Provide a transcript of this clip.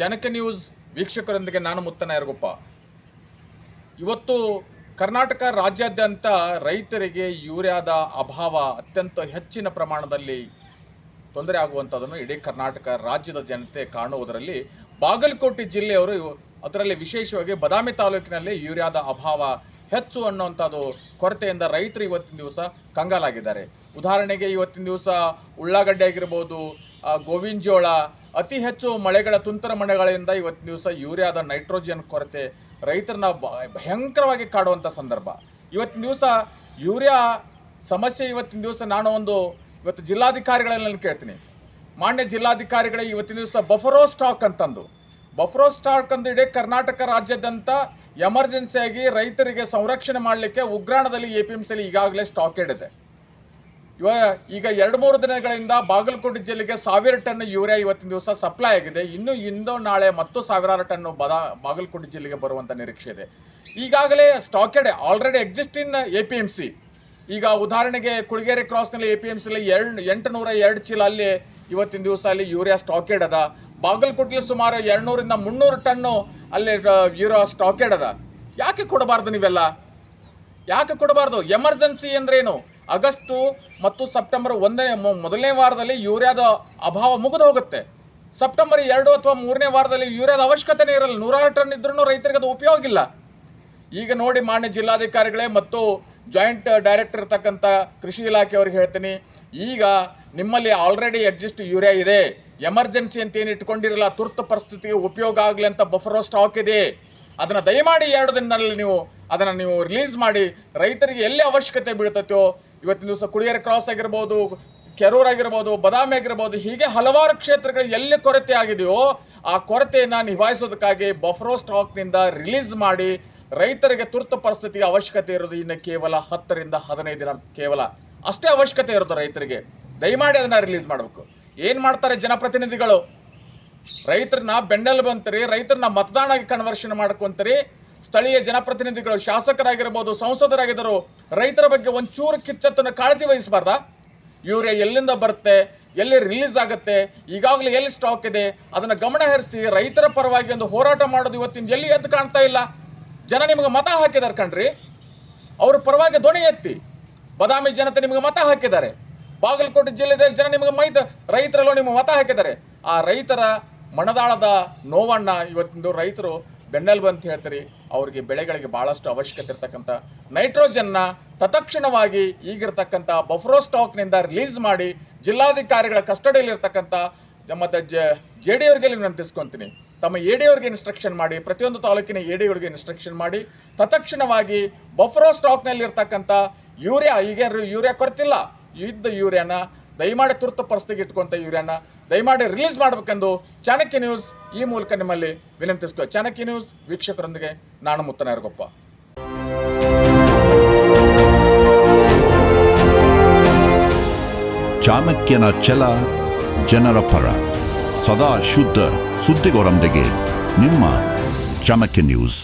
Chanakya news ವೀಕ್ಷಕರೊಂದಿಗೆ ನಾನು ಮುತ್ತನ ಯರಗೊಪ್ಪ. ಇವತ್ತು ಕರ್ನಾಟಕ ರಾಜ್ಯಾದ್ಯಂತ ರೈತರಿಗೆ ಯೂರಿಯಾದ ಅಭಾವ ಅತ್ಯಂತ ಹೆಚ್ಚಿನ ಪ್ರಮಾಣದಲ್ಲಿ ತೊಂದರೆ ಆಗುವಂಥದ್ದನ್ನು ಇಡೀ ಕರ್ನಾಟಕ ರಾಜ್ಯದ ಜನತೆ ಕಾಣುವುದರಲ್ಲಿ ಬಾಗಲಕೋಟೆ ಜಿಲ್ಲೆಯವರು ಅದರಲ್ಲಿ ವಿಶೇಷವಾಗಿ ಬದಾಮಿ ತಾಲೂಕಿನಲ್ಲಿ ಯೂರಿಯಾದ ಅಭಾವ ಹೆಚ್ಚು ಅನ್ನುವಂಥದ್ದು ಕೊರತೆಯಿಂದ ರೈತರು ಇವತ್ತಿನ ದಿವಸ ಕಂಗಾಲಾಗಿದ್ದಾರೆ. ಉದಾಹರಣೆಗೆ ಇವತ್ತಿನ ದಿವಸ ಉಳ್ಳಾಗಡ್ಡೆ ಆಗಿರ್ಬೋದು ಗೋವಿನ ಜೋಳ ಅತಿ ಹೆಚ್ಚು ಮಳೆಗಳ ತುಂತರ ಮಳೆಗಳಿಂದ ಇವತ್ತು ದಿವಸ ಯೂರಿಯಾದ ನೈಟ್ರೋಜನ್ ಕೊರತೆ ರೈತರನ್ನ ಭಯಂಕರವಾಗಿ ಕಾಡುವಂಥ ಸಂದರ್ಭ. ಇವತ್ತಿನ ದಿವಸ ಯೂರಿಯಾ ಸಮಸ್ಯೆ ಇವತ್ತಿನ ದಿವಸ ನಾನು ಒಂದು, ಇವತ್ತು ಜಿಲ್ಲಾಧಿಕಾರಿಗಳಲ್ಲಿ ಕೇಳ್ತೀನಿ. ಮಾನ್ಯ ಜಿಲ್ಲಾಧಿಕಾರಿಗಳಿಗೆ ಇವತ್ತಿನ ದಿವಸ ಬಫರೋ ಸ್ಟಾಕ್ ಅಂತಂದು. ಬಫರೋ ಸ್ಟಾಕ್ ಅಂದು ಇಡೀ ಕರ್ನಾಟಕ ರಾಜ್ಯದಂತ ಎಮರ್ಜೆನ್ಸಿಯಾಗಿ ರೈತರಿಗೆ ಸಂರಕ್ಷಣೆ ಮಾಡಲಿಕ್ಕೆ ಉಗ್ರಾಣದಲ್ಲಿ ಎ ಪಿ ಎಂ ಸಿಲಿ ಈಗಾಗಲೇ ಸ್ಟಾಕ್ ಇಡಿದೆ. ಇವ ಈಗ ಎರಡು ಮೂರು ದಿನಗಳಿಂದ ಬಾಗಲಕೋಟೆ ಜಿಲ್ಲೆಗೆ ಸಾವಿರ ಟನ್ ಯೂರಿಯಾ ಇವತ್ತಿನ ದಿವಸ ಸಪ್ಲೈ ಆಗಿದೆ. ಇನ್ನು ಇಂದು ನಾಳೆ ಮತ್ತು ಸಾವಿರಾರು ಟನ್ ಬದ ಬಾಗಲಕೋಟೆ ಜಿಲ್ಲೆಗೆ ಬರುವಂತ ನಿರೀಕ್ಷೆ ಇದೆ. ಈಗಾಗಲೇ stocked already exist in A P M C ಈಗ ಉದಾಹರಣೆಗೆ ಕುಳಗೇರಿ ಕ್ರಾಸ್ನಲ್ಲಿ ಎ ಪಿ ಎಂ ಸಿಲಿ ಎರಡು ಎಂಟು ನೂರ ಎರಡು ಚೀಲ ಅಲ್ಲಿ ಇವತ್ತಿನ ದಿವಸ ಅಲ್ಲಿ ಯೂರಿಯಾ ಸ್ಟಾಕೆಡ್ ಅದ. ಬಾಗಲಕೋಟೆಲಿ ಸುಮಾರು ಎರಡ್ನೂರಿಂದ ಮುನ್ನೂರು ಟನ್ನು ಅಲ್ಲಿ ಯೂರಿಯಾ ಸ್ಟಾಕೆಡ್ ಅದ. ಯಾಕೆ ಕೊಡಬಾರ್ದು ನೀವೆಲ್ಲ? ಯಾಕೆ ಕೊಡಬಾರ್ದು? ಎಮರ್ಜೆನ್ಸಿ ಅಂದ್ರೇನು? ಆಗಸ್ಟು ಮತ್ತು ಸೆಪ್ಟೆಂಬರ್ ಒಂದನೇ ಮೊದಲನೇ ವಾರದಲ್ಲಿ ಯೂರಿಯಾದ ಅಭಾವ ಮುಗಿದು ಹೋಗುತ್ತೆ. ಸೆಪ್ಟೆಂಬರ್ ಎರಡು ಅಥವಾ ಮೂರನೇ ವಾರದಲ್ಲಿ ಯೂರಿಯಾದ ಅವಶ್ಯಕತೆನೇ ಇರಲ್ಲ. ನೂರಾರು ಟನ್ ಇದ್ರೂ ರೈತರಿಗೆ ಅದು ಉಪಯೋಗ ಇಲ್ಲ. ಈಗ ನೋಡಿ ಮಾನ್ಯ ಜಿಲ್ಲಾಧಿಕಾರಿಗಳೇ ಮತ್ತು ಜಾಯಿಂಟ್ ಡೈರೆಕ್ಟರ್ ಇರ್ತಕ್ಕಂಥ ಕೃಷಿ ಇಲಾಖೆಯವ್ರಿಗೆ ಹೇಳ್ತೀನಿ. ಈಗ ನಿಮ್ಮಲ್ಲಿ ಆಲ್ರೆಡಿ ಎಕ್ಸಿಸ್ಟ್ ಯೂರಿಯಾ ಇದೆ. ಎಮರ್ಜೆನ್ಸಿ ಅಂತ ಏನು ಇಟ್ಕೊಂಡಿರಲ್ಲ, ತುರ್ತು ಪರಿಸ್ಥಿತಿಗೆ ಉಪಯೋಗ ಆಗಲಿ ಅಂತ ಬಫರೋ ಸ್ಟಾಕ್ ಇದೆ. ಅದನ್ನು ದಯಮಾಡಿ ಎರಡು ದಿನದಲ್ಲಿ ನೀವು ಅದನ್ನು ನೀವು ರಿಲೀಸ್ ಮಾಡಿ ರೈತರಿಗೆ ಎಲ್ಲಿ ಅವಶ್ಯಕತೆ ಬೀಳ್ತೈತೋ, ಇವತ್ತಿನ ದಿವಸ ಕುಡಿಯರ ಕ್ರಾಸ್ ಆಗಿರ್ಬೋದು, ಕೆರೂರ್ ಆಗಿರ್ಬೋದು, ಬದಾಮಿ ಆಗಿರ್ಬೋದು, ಹೀಗೆ ಹಲವಾರು ಕ್ಷೇತ್ರಗಳು ಎಲ್ಲಿ ಕೊರತೆ ಆಗಿದೆಯೋ, ಆ ಕೊರತೆಯನ್ನು ನಿಭಾಯಿಸೋದಕ್ಕಾಗಿ ಬಫ್ರೋ ಸ್ಟಾಕ್ನಿಂದ ರಿಲೀಸ್ ಮಾಡಿ ರೈತರಿಗೆ ತುರ್ತು ಪರಿಸ್ಥಿತಿಗೆ ಅವಶ್ಯಕತೆ ಇರೋದು ಇನ್ನು ಕೇವಲ ಹತ್ತರಿಂದ ಹದಿನೈದು ದಿನ, ಕೇವಲ ಅಷ್ಟೇ ಅವಶ್ಯಕತೆ ಇರೋದು ರೈತರಿಗೆ. ದಯಮಾಡಿ ಅದನ್ನು ರಿಲೀಸ್ ಮಾಡಬೇಕು. ಏನು ಮಾಡ್ತಾರೆ ಜನಪ್ರತಿನಿಧಿಗಳು? ರೈತರನ್ನ ಬೆಂಡಲ್ ಬಂತರಿ ರೈತರನ್ನ ಮತದಾನ ಕನ್ವರ್ಷನ್ ಮಾಡ್ಕೊಂತರಿ ಸ್ಥಳೀಯ ಜನಪ್ರತಿನಿಧಿಗಳು ಶಾಸಕರಾಗಿರ್ಬೋದು, ಸಂಸದರಾಗಿದ್ದರು ರೈತರ ಬಗ್ಗೆ ಒಂಚೂರು ಕಿಚ್ಚತ್ತನ್ನು ಕಾಳಜಿ ವಹಿಸಬಾರ್ದ? ಯೂರಿಯಾ ಎಲ್ಲಿಂದ ಬರುತ್ತೆ, ಎಲ್ಲಿ ರಿಲೀಸ್ ಆಗುತ್ತೆ, ಈಗಾಗಲೇ ಎಲ್ಲಿ ಸ್ಟಾಕ್ ಇದೆ, ಅದನ್ನು ಗಮನ ಹರಿಸಿ ರೈತರ ಪರವಾಗಿ ಒಂದು ಹೋರಾಟ ಮಾಡೋದು ಇವತ್ತಿನ ಎಲ್ಲಿ ಎದ್ದು ಕಾಣ್ತಾ ಇಲ್ಲ. ಜನ ನಿಮಗೆ ಮತ ಹಾಕಿದ್ದಾರೆ ಕಣ್ರಿ. ಅವ್ರ ಪರವಾಗಿ ದೊಣಿ ಎತ್ತಿ. ಬದಾಮಿ ಜನತೆ ನಿಮಗೆ ಮತ ಹಾಕಿದ್ದಾರೆ. ಬಾಗಲಕೋಟೆ ಜಿಲ್ಲೆದ ಜನ ನಿಮಗೆ ಮೈತ, ರೈತರಲ್ಲೂ ನಿಮಗೆ ಮತ ಹಾಕಿದ್ದಾರೆ. ಆ ರೈತರ ಮಣದಾಳದ ನೋವನ್ನು ಇವತ್ತಿಂದು ರೈತರು ಬೆನ್ನೆಲುಬು ಅಂತ ಹೇಳ್ತೀರಿ, ಅವರಿಗೆ ಬೆಳೆಗಳಿಗೆ ಭಾಳಷ್ಟು ಅವಶ್ಯಕತೆ ಇರ್ತಕ್ಕಂಥ ನೈಟ್ರೋಜನ್ನ ತತ್ಕ್ಷಣವಾಗಿ ಈಗಿರ್ತಕ್ಕಂಥ ಬಫ್ರೋ ಸ್ಟಾಕ್ನಿಂದ ರಿಲೀಸ್ ಮಾಡಿ ಜಿಲ್ಲಾಧಿಕಾರಿಗಳ ಕಸ್ಟಡಿಯಲ್ಲಿರ್ತಕ್ಕಂಥ ಮತ್ತು ಮತ್ತು ಜೆ ಡಿ ಅವ್ರಿಗೆ ವಿನಂತಿಸ್ಕೊತೀನಿ. ತಮ್ಮ ಎ ಡಿ ಅವ್ರಿಗೆ ಇನ್ಸ್ಟ್ರಕ್ಷನ್ ಮಾಡಿ, ಪ್ರತಿಯೊಂದು ತಾಲೂಕಿನ ಎ ಡಿ ಅವ್ರಿಗೆ ಇನ್ಸ್ಟ್ರಕ್ಷನ್ ಮಾಡಿ, ತತ್ಕ್ಷಣವಾಗಿ ಬಫ್ರೋ ಸ್ಟಾಕ್ನಲ್ಲಿರ್ತಕ್ಕಂಥ ಯೂರಿಯಾ ಈಗ ಯೂರಿಯಾ ಕೊರತಿಲ್ಲ. ಇದ್ದ ಯೂರಿಯಾನ, ದಯಮಾಡಿ ತುರ್ತು ಪರಿಸ್ಥಿತಿಗೆ ಇಟ್ಕೊಂತ ಯೂರಿಯಾನ ದಯಮಾಡಿ ರಿಲೀಸ್ ಮಾಡಬೇಕೆಂದು ಚಾಣಕ್ಯ ನ್ಯೂಸ್ ಈ ಮೂಲಕ ನಿಮ್ಮಲ್ಲಿ ವಿನಂತಿಸ್ಕೋ ಚಾಣಕ್ಯ ನ್ಯೂಸ್ ವೀಕ್ಷಕರೊಂದಿಗೆ ನಾನು ಮುತ್ತನ ಯರಗೊಪ್ಪ ಚಾಣಕ್ಯನ ಛಲ ಜನರ ಪರ. ಸದಾ ಶುದ್ಧ ಸುದ್ದಿಗೋರೊಂದಿಗೆ ನಿಮ್ಮ ಚಾಣಕ್ಯ ನ್ಯೂಸ್.